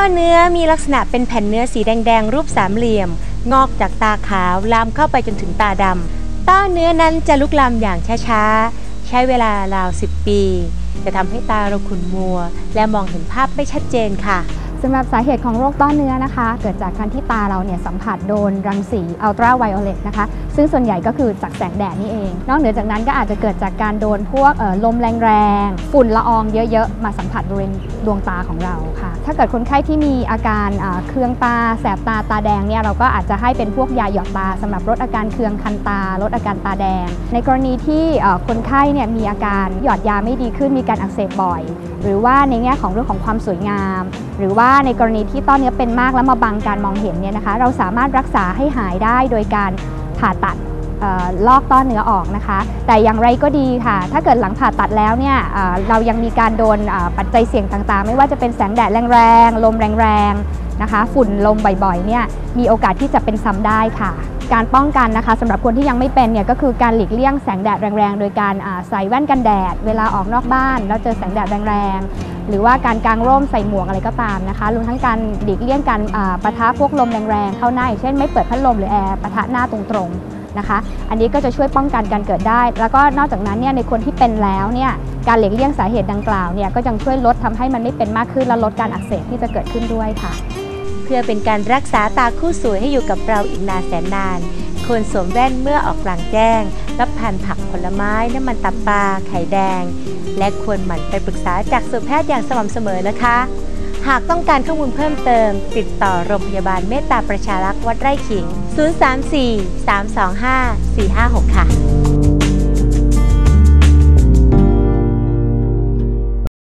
อเนื้อมีลักษณะเป็นแผ่นเนื้อสีแดงๆรูปสามเหลี่ยม งอกจากตาขาวลามเข้าไปจนถึงตาดำต้อเนื้อนั้นจะลุกลามอย่างช้าๆ ใช้เวลาราว 10 ปี จะทำให้ตาเราขุ่นมัว และมองเห็นภาพไม่ชัดเจนค่ะ สำหรับสาเหตุของโรคต้อเนื้อนะคะ เกิดจากการที่ตาเราเนี่ยสัมผัสโดนรังสีอัลตราไวโอเลตนะคะ ซึ่งส่วนใหญ่ก็คือจากแสงแดดนี่เอง นอกเหนือจากนั้นก็อาจจะเกิดจากการโดนพวกลมแรงๆ ฝุ่นละอองเยอะๆ มาสัมผัสบริเวณดวงตาของเราค่ะ ถ้าเกิดคนไข้ที่มีอาการเคืองตา แสบตาตาแดงเนี่ยเราก็อาจจะให้เป็นพวกยาหยอดตาสำหรับลดอาการเคืองคันตาลดอาการตาแดง ในกรณีที่คนไข้เนี่ยมีอาการหยอดยาไม่ดีขึ้นมีการอักเสบบ่อย หรือว่าในแง่ของเรื่องของความสวยงาม หรือว่าในกรณีที่ต้อเนื้อเป็นมากแล้วมาบังการมองเห็นเนี่ยนะคะเราสามารถรักษาให้หายได้โดยการผ่าตัดออลอกต้อเนื้อออกนะคะ แต่อย่างไรก็ดีค่ะ ถ้าเกิดหลังผ่าตัดแล้วเนี่ยเเรายังมีการโดนปัจจัยเสี่ยงต่างๆ ไม่ว่าจะเป็นแสงแดดแรงๆลมแรงๆนะคะ ฝุ่นลมบ่อยๆเนี่ยมีโอกาสที่จะเป็นซ้ำได้ค่ะ การป้องกันนะคะสำหรับคนที่ยังไม่เป็นเนี่ยก็คือการหลีกเลี่ยงแสงแดดแรงๆ โดยการใส่แว่นกันแดด เวลาออกนอกบ้าน แล้วเจอแสงแดดแรงๆ หรือว่าการกางร่มใส่หมวกอะไรก็ตามนะคะรวมทั้งการหลีกเลี่ยงการอ่าปะทะพวกลมแรงๆ เข้าหน้าอย่างเช่นไม่เปิดพัดลมหรือแอร์ประทะหน้าตรงๆนะคะ อันนี้ก็จะช่วยป้องกันการเกิดได้ แล้วก็นอกจากนั้นเนี่ยในคนที่เป็นแล้วเนี่ยการหลีกเลี่ยงสาเหตุดังกล่าวเนี่ยก็ยังช่วยลดทำให้มันไม่เป็นมากขึ้นและลดการอักเสบที่จะเกิดขึ้นด้วยค่ะ เพื่อเป็นการรักษาตาคู่สวยให้อยู่กับเราอีกนานแสนนานควรสวมแว่นเมื่อออกกลางแจ้ง รับทานผักผลไม้น้ำมันตับปลาไข่แดง และควรหมั่นไปปรึกษาจากสูตแพทย์อย่างสม่ำเสมอนะคะ หากต้องการข้อมูลเพิ่มเติม ติดต่อโรงพยาบาลเมตตาประชารักษ์วัดไร่ขิง 034 325 456 ค่ะ